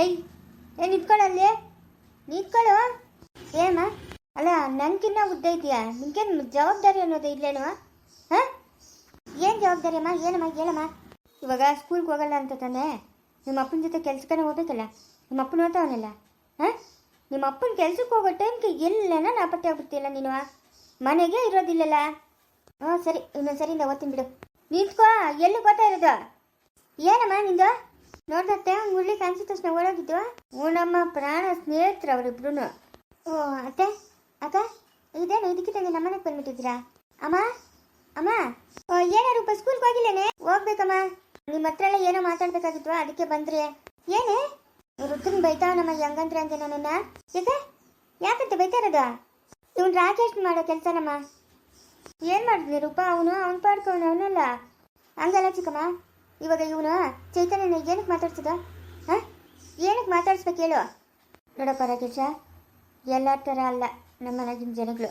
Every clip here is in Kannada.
ಏಯ್ ಏ ನಿಂತ್ಕೊಳ್ಳಲ್ಲಿ ನಿಂತ್ಕೊಳ್ಳು. ಏಮ್ಮ? ಅಲ್ಲ ನನ್ಗಿನ್ನ ಉದ್ದ ಇದೆಯಾ? ನಿನ್ಗೇನು ಜವಾಬ್ದಾರಿ ಅನ್ನೋದು ಇಲ್ಲೇನು? ಹಾಂ? ಏನು ಜವಾಬ್ದಾರಿ ಅಮ್ಮ? ಏನಮ್ಮ? ಹೇಳಮ್ಮ ಇವಾಗ ಸ್ಕೂಲ್ಗೆ ಹೋಗಲ್ಲ ಅಂತ ತಾನೆ? ನಿಮ್ಮ ಅಪ್ಪನ ಜೊತೆ ಕೆಲ್ಸಕ್ಕೇ ಹೋಗ್ಬೇಕಲ್ಲ? ನಿಮ್ಮ ಅಪ್ಪನ ಓದ್ತಾವನಲ್ಲ ಹಾಂ? ನಿಮ್ಮ ಅಪ್ಪನ ಕೆಲ್ಸಕ್ಕೆ ಹೋಗೋ ಟೈಮ್ಗೆ ಎಲ್ಲನ ನಾಪತ್ತೆ ಆಗ್ಬಿಡ್ತಿಲ್ಲ ನೀನು? ಮನೆಗೆ ಇರೋದಿಲ್ಲಲ್ಲ? ಹಾಂ, ಸರಿ ಇನ್ನೊಂದು ಸರಿಯಿಂದ ಓದ್ತೀನಿ ಬಿಡು. ನಿಂತ್ಕೋ, ಎಲ್ಲಿ ಗೊತ್ತಾ ಇರೋದು? ಏನಮ್ಮ ನಿಂದು? ನೋಡ್ದತ್ತೆ? ಮುಳ್ಳಿ ಕಾಣಿಸಿದ ತಕ್ಷಣ ಓಡೋಗಿದ್ದು ಓ ನಮ್ಮ ಪ್ರಾಣ ಸ್ನೇಹಿತರು ಅವರಿಬ್ರು ಓ, ಅತ್ತೆ, ಅಕ್ಕ, ಇದೇನು? ಇದಕ್ಕಿದ್ದಂಗೆ ನಮ್ಮನೆಗೆ ಬಂದ್ಬಿಟ್ಟಿದ್ದೀರಾ? ಅಮ್ಮ ಅಮ್ಮ, ಓ ಏನೇ ರೂಪ ಸ್ಕೂಲ್ಗೆ ಹೋಗಿಲ್ಲೇನೆ? ಹೋಗ್ಬೇಕಮ್ಮ. ನಿಮ್ಮ ಹತ್ರ ಎಲ್ಲ ಏನೋ ಮಾತಾಡ್ಬೇಕಾಗಿತ್ತು ಅದಕ್ಕೆ ಬಂದ್ರೆ. ಏನೇ? ರುದ್ರನ್ ಬೈತಾವನಮ್ಮ ಹೆಂಗಂದ್ರೆ ಅಂದೆ ನನ್ನ ಯಾಕೆ? ಯಾಕಂತ ಬೈತಾ ಇರೋದು? ಇವನ್ ರಾಕೇಶ್ ಮಾಡೋ ಕೆಲಸನಮ್ಮ. ಏನ್ ಮಾಡಿದ್ನಿ? ರೂಪ ಅವನು, ಅವನ್ ಪಾಡ್ಕೊಂಡು ಅವನಲ್ಲ. ಹಂಗಲ್ಲ ಚಿಕ್ಕಮ್ಮ. ಇವಾಗ ಇವನು ಚೈತನ್ಯನ ಏನಕ್ಕೆ ಮಾತಾಡ್ಸಿದ ಹಾಂ? ಏನಕ್ಕೆ ಮಾತಾಡಿಸ್ಬೇಕು ಹೇಳು ನೋಡಪ್ಪ ರಾಕೇಶ, ಎಲ್ಲ ಥರ ಅಲ್ಲ ನಮ್ಮ ಮನೆಗಿನ ಜನಗಳು.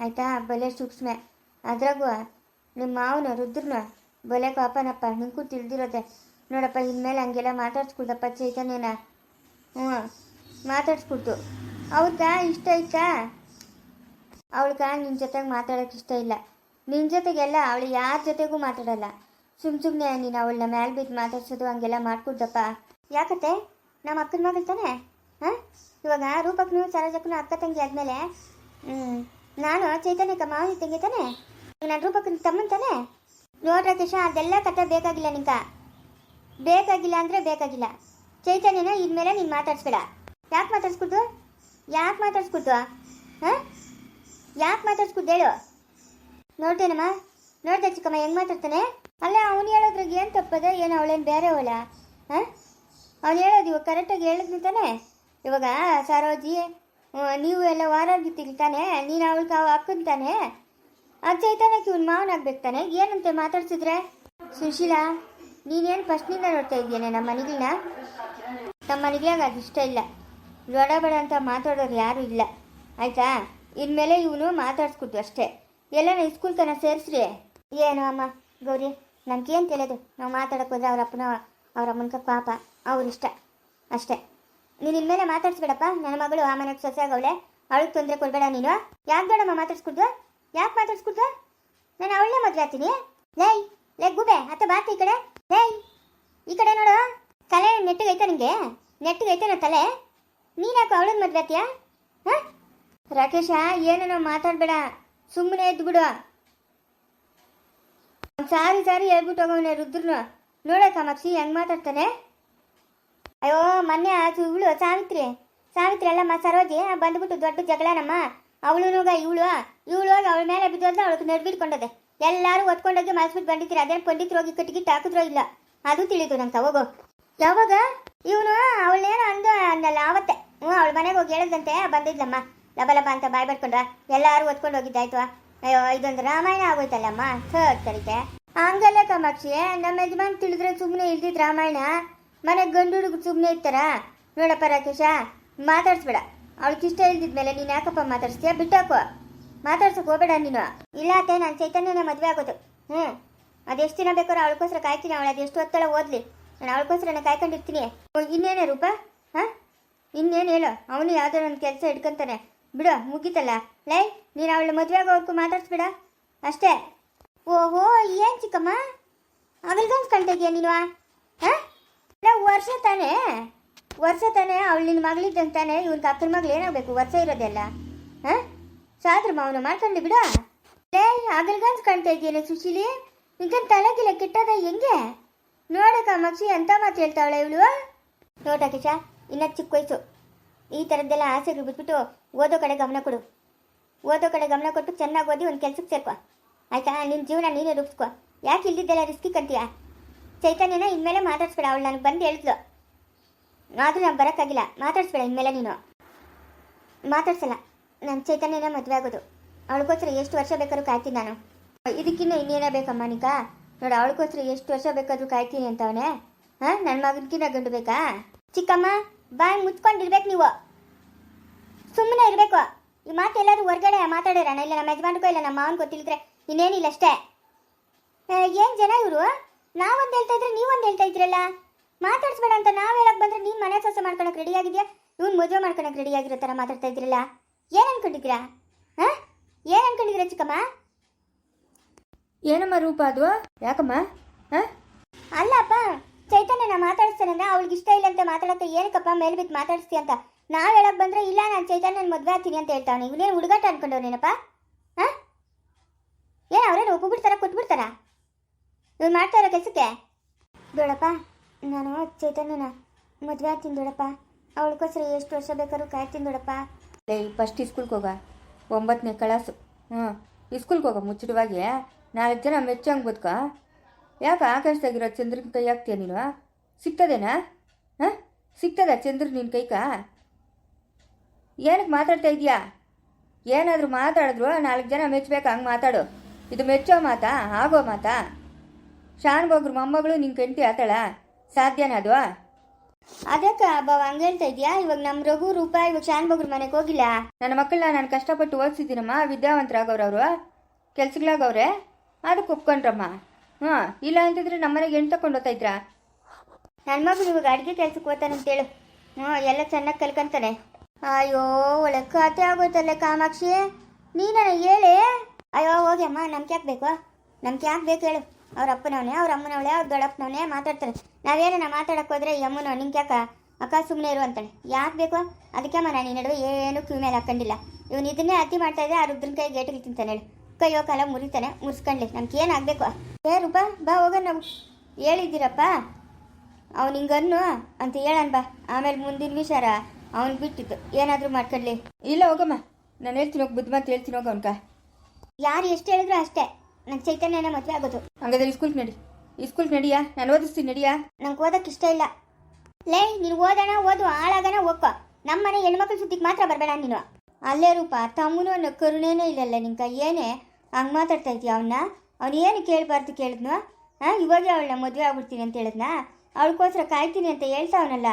ಆಯಿತಾ? ಬಲೆ ಸೂಕ್ಷ್ಮೆ. ಅದ್ರಾಗೂ ನಿಮ್ಮ ಮಾವನ ರುದ್ರನ ಬಲೆ ಪಾಪನಪ್ಪ. ನಿಂಕು ತಿಳಿದಿರೋದೆ. ನೋಡಪ್ಪ, ಇನ್ಮೇಲೆ ಹಂಗೆಲ್ಲ ಮಾತಾಡ್ಸ್ಕೊಳ್ದಪ್ಪ ಚೈತನ್ಯನ. ಹ್ಞೂ, ಮಾತಾಡ್ಸ್ಕೊಡ್ತು. ಹೌದಾ? ಇಷ್ಟ ಐತಾ ಅವಳಿಗ ನಿನ್ನ ಜೊತೆಗೆ ಮಾತಾಡೋಕೆ ಇಷ್ಟ ಇಲ್ಲ. ನಿನ್ನ ಜೊತೆಗೆಲ್ಲ ಅವಳು ಯಾರ ಜೊತೆಗೂ ಮಾತಾಡಲ್ಲ. ಸುಮ್ ಸುಮ್ಮನೆ ನೀನು ಅವಳನ್ನ ಮ್ಯಾಲ್ ಬಿದ್ದು ಮಾತಾಡ್ಸೋದು ಹಂಗೆಲ್ಲ ಮಾಡ್ಕೊಡ್ದಪ್ಪ. ಯಾಕತ್ತೆ? ನಮ್ಮ ಅಕ್ಕನ ಮಗಳು ತಾನೆ? ಹಾಂ? ಇವಾಗ ರೂಪಕ್ನು, ಸರೋಜಕ್ಕನು ಅಕ್ಕ ತಂಗಿ ಆದಮೇಲೆ? ನಾನು ಚೈತನ್ಯಕ್ಕ ಮಾವನ ತಂಗಿ ತಾನೆ? ನಾನು ರೂಪಕ್ಕನ ತಮ್ಮನ ತಾನೆ? ನೋಡ್ರ ಕೇಶ ಅದೆಲ್ಲ ಕತೆ ಬೇಕಾಗಿಲ್ಲ ನಿಂಕ ಬೇಕಾಗಿಲ್ಲ ಅಂದರೆ ಬೇಕಾಗಿಲ್ಲ. ಚೈತನ್ಯನ ಇದ್ಮೇಲೆ ನೀನು ಮಾತಾಡ್ಸ್ಬೇಡ. ಯಾಕೆ ಮಾತಾಡ್ಸ್ಕೊಡ್ದು? ಯಾಕೆ ಮಾತಾಡ್ಸ್ಕೊಡ್ದು? ಹಾಂ? ಯಾಕೆ ಮಾತಾಡ್ಸ್ಕೊಡ್ದು ಹೇಳು? ನೋಡ್ತೇನಮ್ಮ? ನೋಡ್ದೆ ಚಿಕ್ಕಮ್ಮ, ಹೆಂಗೆ ಮಾತಾಡ್ತಾನೆ? ಅಲ್ಲ, ಅವನು ಹೇಳೋದ್ರಾಗ ಏನು ತಪ್ಪದ? ಏನು ಅವಳೇನು ಬೇರೆ ಅವಳ ಹಾಂ? ಅವ್ನು ಹೇಳೋದು ಇವಾಗ ಕರೆಕ್ಟಾಗಿ ಹೇಳಿದ್ನಿ ತಾನೆ? ಇವಾಗ ಸರೋಜಿ ನೀವು ಎಲ್ಲ ವಾರಾಗಿತ್ತೀರಿ ತಾನೆ? ನೀನು ಅವಳಿಗೆ ಅವ ಅಕ್ಕನ್ ತಾನೆ? ಅದು ಇವ್ನು ಮಾವನಾಗ್ಬೇಕು ತಾನೆ? ಏನಂತೆ ಮಾತಾಡ್ಸಿದ್ರೆ? ಸುಶೀಲಾ, ನೀನೇನು ಫಸ್ಟ್ನಿಂದ ನೋಡ್ತಾ ಇದೆಯೇನೆ ನಮ್ಮ ಮನೆಗಳನ್ನ ನಮ್ಮ ಮನೆಗಳಾಗ ಅದು ಇಷ್ಟ ಇಲ್ಲ. ಬಡ ಬಡ ಅಂತ ಮಾತಾಡೋರು ಯಾರೂ ಇಲ್ಲ. ಆಯಿತಾ? ಇನ್ಮೇಲೆ ಇವನು ಮಾತಾಡ್ಸ್ಕೊತು ಅಷ್ಟೇ. ಎಲ್ಲ ಸ್ಕೂಲ್ ತನಕ ಸೇರಿಸ್ರಿ. ಏನು ಅಮ್ಮ, ಗೌರಿ? ನನ್ಗೇನು ತಿಳಿಯೋದು ನಾವು ಮಾತಾಡೋಕ್ಕೋದ್ರೆ ಅವರ ಅಪ್ಪನ, ಅವರ ಅಮ್ಮನ ಪಾಪ. ಅವ್ರಿಷ್ಟ ಅಷ್ಟೇ. ನೀನು ಇನ್ಮೇಲೆ ಮಾತಾಡ್ಸ್ಬೇಡಪ್ಪ. ನನ್ನ ಮಗಳು ಆ ಮನೆಗೆ ಸೊಸೆ ಆಗವಳೆ ಅವಳಿಗೆ ತೊಂದರೆ ಕೊಡಬೇಡ ನೀನು. ಯಾಕೆ ಬೇಡಮ್ಮ ಮಾತಾಡ್ಸ್ಕೊಡ್ದು? ಯಾಕೆ ಮಾತಾಡ್ಸ್ಕೊಡ್ದು? ನಾನು ಅವಳನ್ನೇ ಮದುವೆ ಆಗ್ತೀನಿ. ಲೈ ಲೈ ಗುಬೆ, ಅತ್ತ ಬಾತ್ ಈ ಕಡೆ. ಲೈ, ಈ ಕಡೆ ನೋಡು. ತಲೆ ನೆಟ್ಟಿಗೆ ಐತೆ ನಿಂಗೆ? ನೆಟ್ಟಿಗೆ ಐತೆ ನಾ ತಲೆ. ನೀನು ಯಾಕೆ ಅವಳನ್ನ ಮದುವೆ ಆಗ್ತೀಯಾ? ಹಾಂ? ರಾಕೇಶ, ಏನೇನೋ ಮಾತಾಡಬೇಡ. ಸುಮ್ಮನೆ ಎದ್ದು ಬಿಡು ಅವ್ನ್ ಸಾರಿ ಸಾರಿ ಹೇಳ್ಬಿಟ್ಟು ಹೋಗವನೆ ರುದ್ರನು. ನೋಡ ಕಾಮಾಕ್ಷಿ ಹೆಂಗ್ ಮಾತಾಡ್ತಾನೆ? ಅಯ್ಯೋ, ಮೊನ್ನೆ ಇವಳು ಸಾವಿತ್ರಿ ಸಾವಿತ್ರಿ ಅಲ್ಲಮ್ಮ, ಸರೋಜಿ ಬಂದ್ಬಿಟ್ಟು ದೊಡ್ಡ ಜಗಳನಮ್ಮ ಅವಳುನುಗ ಇವಳು ಇವಳು ಹೋಗಿ ಅವಳ ಮೇಲೆ ಬಿದ್ದೋದ್ರೆ ಅವಳಿಗೆ ನಡ್ಬಿಟ್ಕೊಂಡದೆ ಎಲ್ಲರೂ ಒತ್ಕೊಂಡೋಗಿ ಮಲ್ಸ್ಬಿಟ್ಟು ಬಂದಿದ್ದೀರಿ? ಅದೇ ಪಂಡಿತರು ಹೋಗಿ ಕಟ್ಟಿಗೆ ಹಾಕಿದ್ರೋ ಇಲ್ಲ? ಅದು ತಿಳಿದು ನಂಗೆ ಹೋಗೋ ಯಾವಾಗ? ಇವನು, ಅವಳೇನೋ ಅಂದ ಅಂದಲ್ಲ, ಆವತ್ತೆ. ಹ್ಞೂ, ಅವಳ ಮನೆಗೆ ಹೋಗಿ ಹೇಳಿದಂತೆ ಬಂದಿದ್ಲಮ್ಮ. ಲಬ ಲಬ ಅಂತ ಬಾಯ್ ಬರ್ಕೊಂಡ ಎಲ್ಲರೂ ಒತ್ಕೊಂಡು ಹೋಗಿದ್ದಾಯ್ತು ಅಯ್ಯೋ ಇದೊಂದು ರಾಮಾಯಣ ಆಗೋಯ್ತಲ್ಲಮ್ಮ? ಥರ್ಡ್ ತರಿಕೆ ಹಂಗಲ್ಲ ಕಾಮಾಕ್ಷಿ ನಮ್ಮ ಯಜಮಾನ್ ತಿಳಿದ್ರೆ ಸುಮ್ಮನೆ ಇಲ್ದಿದ್ ರಾಮಾಯಣ. ಮನೆ ಗಂಡು ಹುಡುಗ ಸುಮ್ಮನೆ ಇರ್ತಾರ? ನೋಡಪ್ಪ ರಾಕೇಶ ಮಾತಾಡ್ಸ್ಬೇಡ. ಅವಳಿಗೆ ಇಷ್ಟ ಇಲ್ದಿದ್ಮೇಲೆ ನೀನು ಯಾಕಪ್ಪ ಮಾತಾಡ್ಸ್ತೀಯ? ಬಿಟ್ಟಾಕೋ. ಮಾತಾಡ್ಸಕ್ ಹೋಗ್ಬೇಡ ನೀನು. ಇಲ್ಲ ಅತ್ತೆ ನಾನು ಚೈತನ್ಯನ ಮದುವೆ ಆಗೋದು. ಹ್ಞೂ ಅದೆಷ್ಟು ದಿನ ಬೇಕಾದ್ರೆ ಅವಳಿಗೋಸ್ಕರ ಕಾಯ್ತೀನಿ ಅವಳು ಅದೆಷ್ಟು ಹೊತ್ತಳ ಓದ್ಲಿ. ನಾನು ಅವಳಿಗೋಸ್ಕರ ಕಾಯ್ಕೊಂಡಿರ್ತೀನಿ. ಓ, ಇನ್ನೇನೇ ರೂಪ? ಹಾಂ? ಇನ್ನೇನು ಹೇಳು? ಅವನು ಯಾವುದೋ ಒಂದು ಕೆಲಸ ಇಟ್ಕೊಂತಾನೆ ಬಿಡು, ಮುಗೀತಲ್ಲ. ಲೈ, ನೀನು ಅವಳ ಮದುವೆ ಆಗೋವರೆಗೂ ಮಾತಾಡ್ಸ್ಬಿಡ. ಅಷ್ಟೇ. ಓಹೋ, ಏನು ಚಿಕ್ಕಮ್ಮ? ಅವಳಿಗೊಂದು ಕಂಡಿದ್ಯಾ ನೀನು ಹಾಂ? ವರ್ಷ ತಾನೇ. ವರ್ಷ ತಾನೇ ಅವಳು ನಿನ್ನ ಮಗಳಿದ್ದಂಗೆ ತಾನೇ ಇವ್ನಿಗೆ ಅಕ್ಕನ ಮಗಳು ಏನಾಗಬೇಕು? ವರ್ಷ ಇರೋದೆಲ್ಲ ಹಾಂ? ಸಾದ್ರ ಮಾವನ ಮಾಡ್ಕೊಂಡು ಬಿಡ. ಲೇ ಆಗಲ್ಗನ್ಸ್ ಕಾಣ್ತಾ ಇದೆಯಲ್ಲ ಸುಶೀಲಿ? ನಿಂಗನ್ ತಲೆಗಿಲ್ಲ ಕೆಟ್ಟದ ಹೆಂಗೆ? ನೋಡಕ್ಕ ಮಕ್ಷಿ ಅಂತ ಮಾತು ಹೇಳ್ತಾವಳೆ ಇವಳು? ನೋಟ ಕಿಶ ಇನ್ನ ಚಿಕ್ಕ ವಯಸ್ಸು ಈ ಥರದ್ದೆಲ್ಲ ಆಸೆಗಳು ಬಿಟ್ಬಿಟ್ಟು ಓದೋ ಕಡೆ ಗಮನ ಕೊಡು. ಓದೋ ಕಡೆ ಗಮನ ಕೊಟ್ಟು ಚೆನ್ನಾಗಿ ಓದಿ ಒಂದು ಕೆಲಸಕ್ಕೆ ಸೇರ್ಕೊ. ಆಯಿತಾ? ನಿನ್ನ ಜೀವನ ನೀನೇ ರೂಪಿಸ್ಕೊ. ಯಾಕೆ ಇಲ್ದಿದ್ದೆಲ್ಲ ರಿಸ್ಕಿ ಕಂತೀಯ? ಚೈತನ್ಯನ ಇನ್ಮೇಲೆ ಮಾತಾಡ್ಸ್ಬೇಡ. ಅವಳು ನನಗೆ ಬಂದು ಹೇಳಿದ್ಲು. ಆದರೂ ನಾನು ಬರೋಕ್ಕಾಗಿಲ್ಲ. ಮಾತಾಡ್ಸ್ಬೇಡ ಇನ್ಮೇಲೆ ನೀನು. ಮಾತಾಡ್ಸಲ್ಲ. ನಾನು ಚೈತನ್ಯನ ಮದುವೆ ಆಗೋದು. ಅವಳಿಗೋಸ್ಕರ ಎಷ್ಟು ವರ್ಷ ಬೇಕಾದ್ರೂ ಕಾಯ್ತೀನಿ ನಾನು. ಇದಕ್ಕಿನ್ನ ಇನ್ನೇನೇ ಬೇಕಮ್ಮ ನಿಕ ನೋಡು, ಅವಳಿಗೋಸ್ಕರ ಎಷ್ಟು ವರ್ಷ ಬೇಕಾದರೂ ಕಾಯ್ತೀನಿ ಅಂತವನೇ. ಹಾಂ? ನನ್ನ ಮಗನಿಗಿನ್ನ ಗಂಡು ಬೇಕಾ? ಚಿಕ್ಕಮ್ಮ? ಬಾಯಿ ಮುಚ್ಕೊಂಡಿರ್ಬೇಕು ನೀವು. ಸುಮ್ಮನೆ ಇರಬೇಕು. ಈ ಮಾತು ಎಲ್ಲಾದರೂ ಹೊರಗಡೆ ಮಾತಾಡಿರೋಣ ಇಲ್ಲ ನಮ್ಮ ಯಜಮಾನ್ಕೋ ಇಲ್ಲ ನಮ್ಮ ಮಾವನ್ ಗೊತ್ತಿಲ್ಲದ್ರೆ ಇನ್ನೇನಿಲ್ಲ ಅಷ್ಟೇ. ಏನು ಜನ ಇವರು? ನಾವೊಂದು ಹೇಳ್ತಾ ಇದ್ರೆ ನೀವೊಂದು ಹೇಳ್ತಾ ಇದ್ರಲ್ಲ? ಮಾತಾಡಿಸ್ಬೇಡ ಅಂತ ನಾವು ಹೇಳಕ್ ಬಂದ್ರೆ ನೀನ್ ಮನೆ ಸೊಸೆ ಮಾಡ್ಕೊಳಕ್ ರೆಡಿ ಆಗಿದ್ಯಾ? ಇವ್ನು ಮದುವೆ ಮಾಡ್ಕೊಳಕ್ ರೆಡಿ ಆಗಿರೋ ತರ ಮಾತಾಡ್ತಾ ಇದ್ರಲ್ಲ? ಏನ್ ಅನ್ಕೊಂಡಿದ್ದೀರಾ? ಹಾ? ಏನ್ ಅನ್ಕೊಂಡಿದ್ದೀರಾ ಚಿಕ್ಕಮ್ಮ? ಏನಮ್ಮ ರೂಪ ಅದು? ಯಾಕಮ್ಮ? ಹಾಂ? ಅಲ್ಲಪ್ಪ ಚೈತನ್ಯನ ಮಾತಾಡಿಸ್ತಾನೆ ಅಂದ್ರೆ ಅವಳಿಗೆ ಇಷ್ಟ ಮಾತಾಡಕ್ಕೆ ಏನಕ್ಕಪ್ಪ ಮೇಲೆ ಬಿದ್ದು ಮಾತಾಡಿಸ್ತೀಯ ಅಂತ? ನಾವು ಹೇಳಕ್ ಬಂದ್ರೆ ಇಲ್ಲ, ನಾನು ಚೈತನ್ಯನ ಮದುವೆ ಆಗ್ತೀನಿ ಅಂತ ಹೇಳ್ತಾವನೆ ಇವನೇನು ಹುಡುಗಾಟ ಅನ್ಕೊಂಡವ್ನೇನಪ್ಪ ಹಾ? ಏನ್ ಅವ್ರೇನು ಒಪ್ಪಿಬಿಡ್ತಾರ, ಕೊಟ್ಬಿಡ್ತಾರ? ಇವ್ನು ಮಾಡ್ತಾ ಇರೋ ಕೆಲಸಕ್ಕೆ? ಬೇಡಪ್ಪ, ನಾನು ಚೈತನ್ಯನ ಮದುವೆ ಆಗ್ತೀನಿ ಬೇಡಪ್ಪ. ಅವಳಿಗೋಸ್ಕರ ಎಷ್ಟು ವರ್ಷ ಬೇಕಾದ್ರೂ ಕಾಯ್ತೀನಿ ಬೇಡಪ್ಪ. ಲೇ ಫಸ್ಟ್ ಇಸ್ಕೂಲ್ಗೆ ಹೋಗ. ಒಂಬತ್ತನೇ ಕ್ಲಾಸು ಹ್ಞೂ ಇಸ್ಕೂಲ್ಗೆ ಹೋಗ ಮುಚ್ಚಿಡವಾಗಿ. ನಾಲ್ಕು ಜನ ಮೆಚ್ಚಂಗೆ ಬದುಕ. ಯಾಕೆ ಆಕಾಶದಾಗಿರೋ ಚಂದ್ರನ ಕೈ ಹಾಕ್ತೀಯ ನೀನು? ಸಿಗ್ತದೇನಾ? ಹಾಂ? ಸಿಗ್ತದ ಚಂದ್ರ ನಿನ್ನ ಕೈಕ? ಏನಕ್ಕೆ ಮಾತಾಡ್ತಾ ಇದೀಯಾ? ಏನಾದರೂ ಮಾತಾಡಿದ್ರು ನಾಲ್ಕು ಜನ ಮೆಚ್ಚಬೇಕು ಹಂಗೆ ಮಾತಾಡು. ಇದು ಮೆಚ್ಚೋ ಮಾತಾ ಆಗೋ ಮಾತಾ? ಶಾನ್ ಬೋಗ್ರು ಮೊಮ್ಮಗಳು ನಿನ್ನ ಕೆಂಟಿ ಆತಾಳ? ಸಾಧ್ಯನಾ ಅದು? ಅದಕ್ಕೆ ಬಾವ ಹಂಗೆ ಹೇಳ್ತಾ ಇದೆಯಾ? ಇವಾಗ ನಮ್ಮ ರಘು ರೂಪ ಇವಾಗ ಶಾನ್ ಬಗ್ರ ಮನೆಗೆ ಹೋಗಿಲ್ಲ. ನನ್ನ ಮಕ್ಕಳನ್ನ ನಾನು ಕಷ್ಟಪಟ್ಟು ಓದಿಸಿದ್ದೀನಮ್ಮ ವಿದ್ಯಾವಂತರಾಗವ್ರು ಅವರು ಕೆಲ್ಸಗಳಾಗವ್ರೆ ಅದಕ್ಕೆ ಒಪ್ಕೊಂಡ್ರಮ್ಮ. ಹಾಂ ಇಲ್ಲ ಅಂತಿದ್ರೆ ನಮ್ಮನೆಗೆ ಹೆಣ್ಣು ತಗೊಂಡು ಹೋಗ್ತಾಯಿದ್ರಾ ನನ್ನ ಮಗನು ಇವಾಗ ಅಡುಗೆ ಕೆಲ್ಸಕ್ಕೆ ಹೋಗ್ತಾನೆ ಅಂತೇಳು. ಹ್ಞೂ ಎಲ್ಲ ಚೆನ್ನಾಗಿ ಕಲ್ಕಂತಾನೆ ಅಯ್ಯೋ, ಒಳ್ಳೆ ಕತೆ ಆಗೋಯ್ತಲ್ಲ ಕಾಮಾಕ್ಷಿ. ನೀನ ಹೇಳಿ. ಅಯ್ಯೋ, ಹೋಗಿ ಅಮ್ಮ ನಮ್ಗೆ ಯಾಕೆ ಬೇಕು ನಮ್ಗೆ ಯಾಕೆ ಬೇಕು ಹೇಳು. ಅವ್ರ ಅಪ್ಪನವನೇ, ಅವ್ರ ಅಮ್ಮನವಳೆ, ಅವ್ರ ದೊಡ್ಡಪ್ಪನವನೇ ಮಾತಾಡ್ತಾರೆ. ನಾವೇನ ಮಾತಾಡಕ್ಕೆ ಹೋದ್ರೆ ಈ ಅಮ್ಮನ, ನಿಂಗೆ ಯಾಕ? ಅಕ್ಕ ಸುಮ್ಮನೆ ಇರು ಅಂತಾನೆ ಯಾಕೆ ಬೇಕು? ಅದಕ್ಕೆ ಅಮ್ಮ, ನಾನು ಈ ನಡುವೆ ಏನು ಕ್ಯೂ ಮೇಲೆ ಹಾಕೊಂಡಿಲ್ಲ. ಇವನು ಇದನ್ನೇ ಅತಿ ಮಾಡ್ತಾ ಇದ್ದೆ, ಆ ರುದ್ರನ ಕೈ ಗೇಟಿಗೆ ತಿಂತಾನೆ ಹೇಳು. ಕೈಯೋ ಕಾಲ ಮುರಿತಾನೆ, ಮುರಿಸ್ಕೊಂಡ್ಲಿ. ನಮ್ಗೆ ಏನಾಗಬೇಕು ಏ ರೂಪ, ಬಾ ಹೋಗೋಣ ನಾವು ಹೇಳಿದ್ದೀರಪ್ಪ. ಅವ್ನು ಹಿಂಗನ್ನು ಅಂತ ಹೇಳನ್ ಬಾ. ಆಮೇಲೆ ಮುಂದಿನ ವಿಚಾರ ಅವ್ನು ಬಿಟ್ಟಿತ್ತು ಏನಾದರೂ ಮಾಡ್ಕೊಡ್ಲಿ. ಇಲ್ಲ ಹೋಗಮ್ಮ. ನಾನು ಹೇಳ್ತೀನಿ ಹೋಗಿ ಬುದ್ಧಿ ಮಾತು ಹೇಳ್ತೀನಿ ಹೋಗ ಅವನ್ಕ. ಯಾರು ಎಷ್ಟು ಹೇಳಿದ್ರು ಅಷ್ಟೇ. ನನ್ನ ಚೈತನ್ಯನ ಮದುವೆ ಆಗೋದು. ಹಂಗಾದ್ರೆ ಇಸ್ಕೂಲ್ಗೆ ನಡಿ. ಇಸ್ಕೂಲ್ಗೆ ನಡಿಯಾ? ನಾನು ಓದಿಸ್ತೀನಿ ನಡಿಯಾ? ನಂಗೆ ಓದಕ್ಕೆ ಇಷ್ಟ ಇಲ್ಲ. ಲೇ ನೀನು ಓದೋಣ ಓದು ಹಾಳಾಗಣ ಹೋಗ್ಕೋ ನಮ್ಮ ಮನೆ ಹೆಣ್ಮಕ್ಳ ಸುದ್ದಿಗೆ ಮಾತ್ರ ಬರಬೇಡ ನೀನು. ಅಲ್ಲೇ ರೂಪ ತಮ್ಮನು ಅನ್ನೋ ಕರುಣೇನೇ ಇಲ್ಲಲ್ಲ ನಿಂಕ ಏನೇ? ಹಂಗೆ ಮಾತಾಡ್ತಾ ಇದೀಯ ಅವನ್ನ ಅವ್ನು ಏನು ಕೇಳಬಾರ್ದು ಕೇಳಿದ್ನು? ಹಾಂ ಇವಾಗೆ ಅವಳನ್ನ ಮದುವೆ ಆಗ್ಬಿಡ್ತೀನಿ ಅಂತ ಹೇಳಿದ್ನಾ? ಅವಳಿಗೋಸ್ಕರ ಕಾಯ್ತೀನಿ ಅಂತ ಹೇಳ್ತಾವನಲ್ಲ?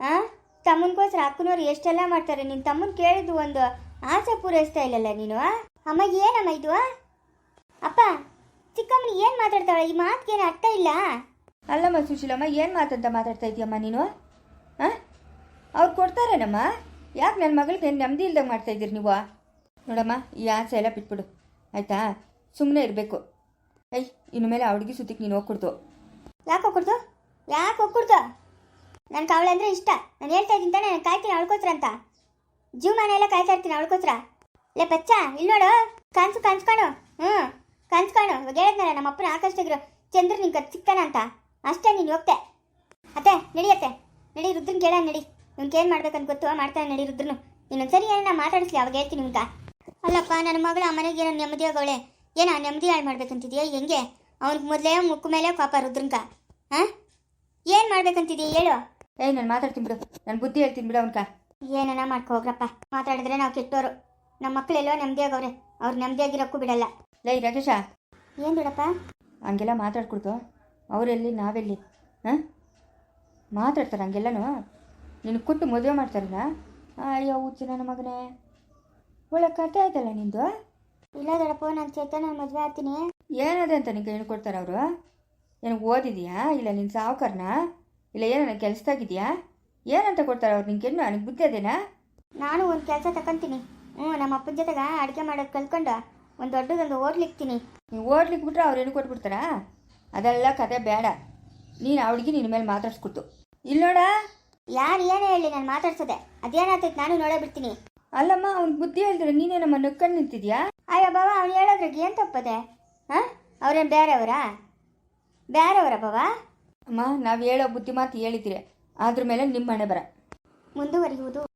ಹಾಂ ತಮ್ಮನಿಗೋಸ್ಕರ ಅಕ್ಕನವ್ರು ಎಷ್ಟೆಲ್ಲ ಮಾಡ್ತಾರೆ ನಿನ್ನ ತಮ್ಮನ ಕೇಳಿದ್ದು ಒಂದು ಆಸೆ ಪೂರೈಸ್ತಾ ಇಲ್ಲಲ್ಲ ನೀನು ಅಮ್ಮ ಏನಮ್ಮ ಇದು ಅಪ್ಪ ಚಿಕ್ಕಮ್ಮನ ಏನು ಮಾತಾಡ್ತಾಳೆ? ಈ ಮಾತಿಗೇನು ಅರ್ಥ ಇಲ್ಲ? ಅಲ್ಲಮ್ಮ ಸುಶೀಲಮ್ಮ ಏನು ಮಾತಂತ ಮಾತಾಡ್ತಾ ಇದೀಯಮ್ಮ ನೀನು? ಹಾಂ ಅವ್ರು ಕೊಡ್ತಾರೇನಮ್ಮ? ಯಾಕೆ ನನ್ನ ಮಗಳಿಗೆ ನೆಮ್ಮದಿ ಇಲ್ದಂಗೆ ಮಾಡ್ತಾ ಇದ್ದೀರಿ ನೀವು? ನೋಡಮ್ಮ ಈ ಆಸೆ ಎಲ್ಲ ಬಿಟ್ಬಿಡು. ಆಯಿತಾ? ಸುಮ್ಮನೆ ಇರಬೇಕು. ಐ ಇನ್ನು ಮೇಲೆ ಅವಳಿಗೆ ಸುತ್ತಿಗೆ ನೀನು ಹೋಗ್ಕೊಡ್ತು ಯಾಕೆ ಹೋಗ್ಕೊಡ್ತು ಯಾಕೆ ಹೋಗ್ಕೊಡ್ತು ನನ್ಗೆ ಅವಳೆ ಅಂದರೆ ಇಷ್ಟ. ನಾನು ಹೇಳ್ತಾ ಇದ್ದೀನಿ ತಾನೆ, ನಾನು ಕಾಯ್ತೀನಿ ಅಳ್ಕೋತ್ರ ಅಂತ. ಜೀವ ಎಲ್ಲ ಕಾಯ್ತಾ ಇರ್ತೀನಿ ಅಳ್ಕೋತ್ರ ಲೇ ಪಚ್ಚ ಇಲ್ಲಿ ನೋಡು, ಕನ್ಸು ಕನ್ಸ್ಕೊಳು ಹ್ಞೂ ಕಾಣಿಸ್ಕೊಂಡು ಇವಾಗ ಹೇಳಿದ್ನಲ್ಲ, ನಮ್ಮ ಅಪ್ಪನ ಆಕಾಶದಾಗಿರೋ ಚಂದ್ರ ನಿಂಗೆ ಅದು ಸಿಗ್ತಾನ ಅಂತ. ಅಷ್ಟೇ ನೀನು ಹೋಗ್ತೆ. ಅತ್ತೆ ನಡಿಯತ್ತೆ ನಡಿ, ರುದ್ರನ್ ಕೇಳ ನಡಿ. ಇವ್ನಿಗೆ ಏನು ಮಾಡ್ಬೇಕಂತ ಗೊತ್ತು, ಮಾಡ್ತಾನೆ ನಡಿ ರುದ್ರನು. ಇನ್ನೊಂದ್ಸರಿ ಏನೋ ಮಾತಾಡಿಸ್ಲಿ, ಅವಾಗ ಹೇಳ್ತೀನಿ ನಿಮ್ಗೆ ಅಲ್ಲಪ್ಪ, ನನ್ನ ಮಗಳು ಆ ಮನೆಗೆ ಏನೋ ನೆಮ್ಮದಿ ಆಗೋಳೆ. ಏನೋ ನೆಮ್ಮದಿ ಹಾಳು ಮಾಡ್ಬೇಕಂತಿದ್ಯಾ, ಹೆಂಗೆ? ಅವ್ನಿಗೆ ಮೊದಲೇ ಮುಕ್ಕು ಮೇಲೆ ಪಾಪ ರುದ್ರಂಗ ಹಾಂ? ಏನು ಮಾಡ್ಬೇಕಂತಿದ್ಯಾ ಹೇಳು? ಏಯ್ ನಾನು ಮಾತಾಡ್ತೀನಿ ಬಿಡು. ನನ್ನ ಬುದ್ಧಿ ಹೇಳ್ತೀನಿ ಬಿಡು ಅವನ್ಕ. ಏನನ ಮಾಡ್ಕೊ ಹೋಗ್ರಪ್ಪ. ಮಾತಾಡಿದ್ರೆ ನಾವು ಕೆಟ್ಟೋರು. ನಮ್ಮ ಮಕ್ಕಳೆಲ್ಲೋ ನೆಮ್ಮದಿಯಾಗವ್ರೆ. ಅವ್ರು ನೆಮ್ಮದಿಯಾಗಿರೋಕ್ಕೂ ಬಿಡಲ್ಲ. ಲೈ ರಾಕೇಶ ಏನು ಬಿಡಪ್ಪ? ಹಂಗೆಲ್ಲ ಮಾತಾಡ್ಕೊಡ್ತು ಅವರೆಲ್ಲಿ ನಾವೆಲ್ಲಿ? ಹಾಂ? ಮಾತಾಡ್ತಾರೆ ಹಂಗೆಲ್ಲನೂ? ನಿನ್ನ ಕೊಟ್ಟು ಮದುವೆ ಮಾಡ್ತಾರಲ್ಲ? ಅಯ್ಯೋ ಹುಚ್ಚು ನನ್ನ ಮಗನೇ. ಒಳ್ಳೆ ಕತೆ ಆಯ್ತಲ್ಲ ನಿಂದು? ಇಲ್ಲ ದೊಡಪ್ಪ ನಾನು ಚೇತನ ಮದುವೆ ಆಗ್ತೀನಿ. ಏನದೆ ಅಂತ ನಿಂಗೆ ಹೇಳ್ಕೊಡ್ತಾರೆ ಅವರು? ಏನು ಓದಿದ್ಯಾ? ಇಲ್ಲ ನಿನ್ನ ಸಾವುಕಾರನ? ಇಲ್ಲ ಏನೋ ಕೆಲಸದಾಗಿದೆಯಾ ಏನಂತ ಕೊಡ್ತಾರೆ ಅವ್ರು ನಿಂಗೆ? ಏನು ನನಗೆ ಬುದ್ಧಿ ಅದೇನಾ? ನಾನು ಒಂದು ಕೆಲಸ ತಗೊಂತೀನಿ ಹ್ಞೂ ನಮ್ಮ ಅಪ್ಪನ ಜೊತೆಗೆ ಅಡುಗೆ ಮಾಡೋದು ಕಲ್ತ್ಕೊಂಡು ಒಂದು ದೊಡ್ಡದೊಂದು ಓಡ್ಲಿಕ್ತೀನಿ ನೀವು ಓಡ್ಲಿಕ್ಕೆ ಬಿಟ್ರೆ ಅವ್ರು ಏನು ಕೊಟ್ಬಿಡ್ತಾರಾ? ಅದೆಲ್ಲ ಕತೆ ಬೇಡ. ನೀನು ಅವಳಿಗೆ ನಿನ್ನ ಮೇಲೆ ಮಾತಾಡ್ಸ್ಕೊಡ್ತು. ಇಲ್ಲಿ ನೋಡ. ಯಾರು ಏನೇ ಹೇಳಿ ನಾನು ಮಾತಾಡ್ಸೋದೆ. ಅದೇನಾಗ್ತೈತೆ ನಾನು ನೋಡೇ ಬಿಡ್ತೀನಿ. ಅಲ್ಲಮ್ಮ ಅವ್ನಿಗೆ ಬುದ್ಧಿ ಹೇಳಿದ್ರೆ ನೀನೇ ನಮ್ಮ ನಕ್ಕಂಡು ನಿಂತಿದ್ಯಾ? ಅಯ್ಯೋ ಬಾಬಾ ಅವ್ನು ಹೇಳೋದ್ರಾಗ ಏನು ತಪ್ಪದೆ? ಹಾಂ? ಅವ್ರೇನು ಬೇರೆಯವರಾ ಬೇರೆಯವರ ಭವ ಅಮ್ಮ ನಾವು ಹೇಳೋ ಬುದ್ಧಿ ಮಾತು ಹೇಳಿದ್ದೀರಿ. ಅದ್ರ ಮೇಲೆ ನಿಮ್ಮ ಮನೆ ಬರ. ಮುಂದುವರಿಯುವುದು